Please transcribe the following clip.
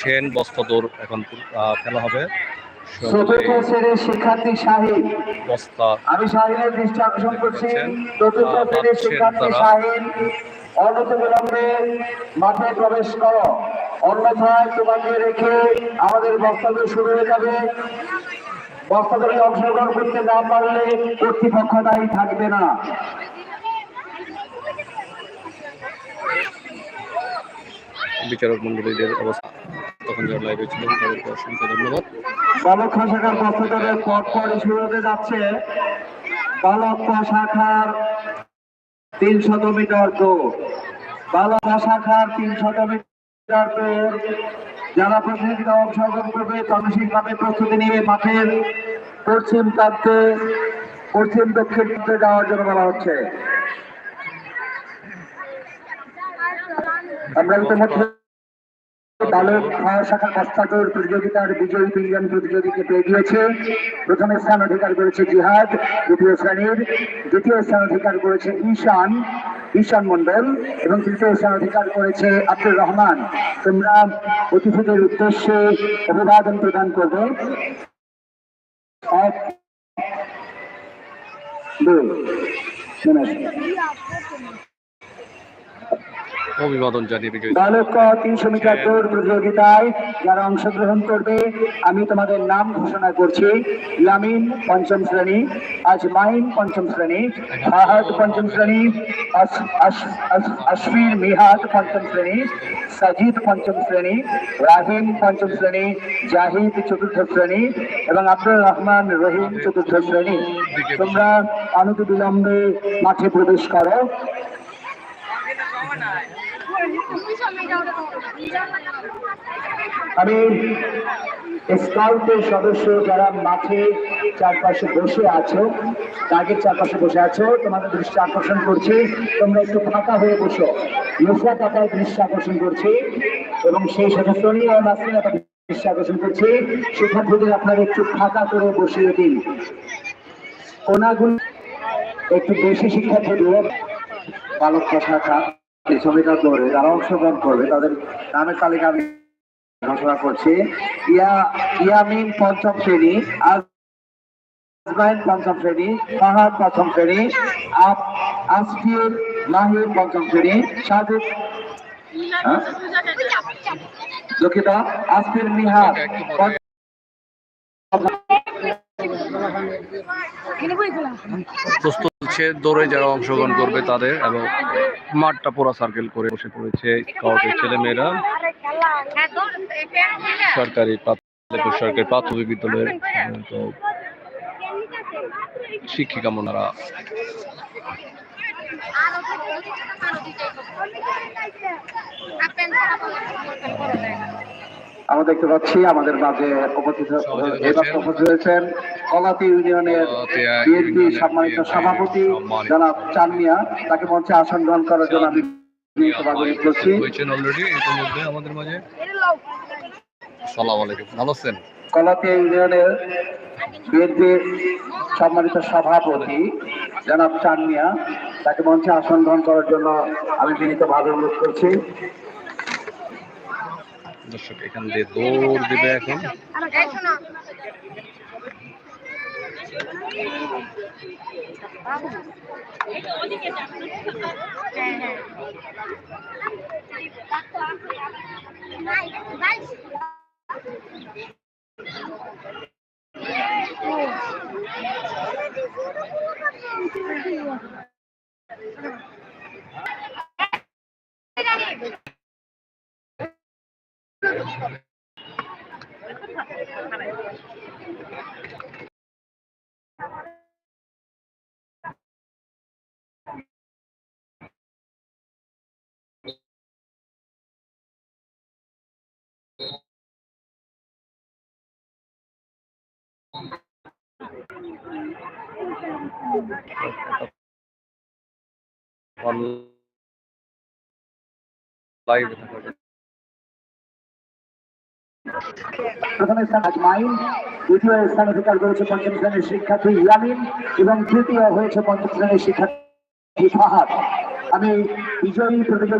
সেন বস্তাদৌড় এখন খেলা হবে। শিক্ষার্থী বস্তা আমি শাহিনের দৃষ্টি আকর্ষণ করছি। চতুর্থ শ্রেণির শিক্ষার্থী তারা। শাহিন অনত মাঠে প্রবেশ করো। অন্যথায় তোমাকে রেখে আমাদের বক্তব্য শুরু হয়ে যাবে। বক্তব্যে অংশগ্রহণ করতে না পারলে কর্তৃপক্ষ দায়ী থাকবে না। বিচারক মন্ডলীদের অবস্থা। তখন যারা লাইভে ছিলেন তাদেরকে অসংখ্য ধন্যবাদ। বালক শাখার যাচ্ছে বালক শাখার মিটার দৌড়। বালক শাখার মিটার দৌড়। যারা প্রতিযোগিতা অংশগ্রহণ করবে মানসিকভাবে প্রস্তুতি নিয়ে মাঠের পশ্চিম প্রান্তে, পশ্চিম দক্ষিণ প্রান্তে যাওয়ার জন্য বলা হচ্ছে। আমরা ইতিমধ্যে বালক শাখার কস্তাটোর প্রতিযোগিতার বিজয়ী তিনজন প্রতিযোগীকে পেয়ে গিয়েছে। প্রথমে স্থান অধিকার করেছে জিহাদ, দ্বিতীয় শ্রেণির, দ্বিতীয় স্থান অধিকার করেছে ঈশান ঈশান মন্ডল এবং তৃতীয় স্থান অধিকার করেছে আব্দুর রহমান। তোমরা অতিথিদের উদ্দেশ্যে অভিবাদন প্রদান করবে। এক দুই। অভিবাদন জানিয়ে বিজয়ী বালক তিনশো মিটার দৌড় প্রতিযোগিতায় যারা অংশগ্রহণ করবে আমি তোমাদের নাম ঘোষণা করছি। লামিন পঞ্চম শ্রেণি আজমাইন পঞ্চম শ্রেণি ফাহাদ পঞ্চম শ্রেণি আস- মিহাদ পঞ্চম শ্রেণি সাজিদ পঞ্চম শ্রেণি রাহিম পঞ্চম শ্রেণি জাহিদ চতুর্থ শ্রেণি এবং আব্দুর রহমান রহিম চতুর্থ শ্রেণি। তোমরা অনুত বিলম্বে মাঠে প্রবেশ করো। আমি স্কাউটের সদস্য যারা মাঠে চারপাশে বসে আছো টার্গেট চারপাশে বসে আছো, তোমাদের দৃষ্টি আকর্ষণ করছি, তোমরা একটু ফাঁকা হয়ে বসো। মুসা পাতায় দৃষ্টি আকর্ষণ করছি, এবং সেই সাথে সোনি ও নাসরিনা দৃষ্টি আকর্ষণ করছি। থেকে আপনারা একটু ফাঁকা করে বসিয়ে দিন। কোনাগুলো একটু বেশি শিক্ষার্থী দিয়ে বালক শাখা ছবিটা ধরে যারা অংশগ্রহণ করবে, তাদের নামের তালিকা আমি ঘোষণা করছি ইয়া, ইয়ামিন পঞ্চম শ্রেণি আজমাইন পঞ্চম শ্রেণি, ফাহাদ প্রথম শ্রেণি, আপ আসফির মাহির পঞ্চম শ্রেণি সাজিদ হ্যাঁ? দুঃখিত আসফির পঞ্চম প্রস্তুত হচ্ছে, দৌড়ে যারা অংশগ্রহণ করবে তাদের এবং মাঠটা পুরো সার্কেল করে বসে পড়েছে ছেলে মেয়েরা সরকারি সরকারি প্রাথমিক বিদ্যালয়ের শিক্ষিকা মনারা আমরা দেখতে পাচ্ছি আমাদের মাঝে উপস্থিত হয়েছেন কলাতি ইউনিয়নের বিএনপি সম্মানিত সভাপতি জনাব চানমিয়া তাকে মঞ্চে আসন গ্রহণ করার জন্য আমি আমাদের মাঝে। আলাইকুম। ভালো আছেন? কলাতি ইউনিয়নের বিএনপি সম্মানিত সভাপতি জনাব চানমিয়া তাকে মঞ্চে আসন গ্রহণ করার জন্য আমি বিনীতভাবে অনুরোধ করছি। দর্শক এখান দিয়ে দৌড় দিবে এখন। লাইভে থাকার জন্য প্রথম স্থান আজমাইন দ্বিতীয় স্থান অধিকার করেছে পঞ্চম শ্রেণির শিক্ষার্থী ইয়ামিন এবং তৃতীয় হয়েছে পঞ্চম শ্রেণির শিক্ষার্থী ফাহাদ। আমি বিজয়ী প্রতিযোগী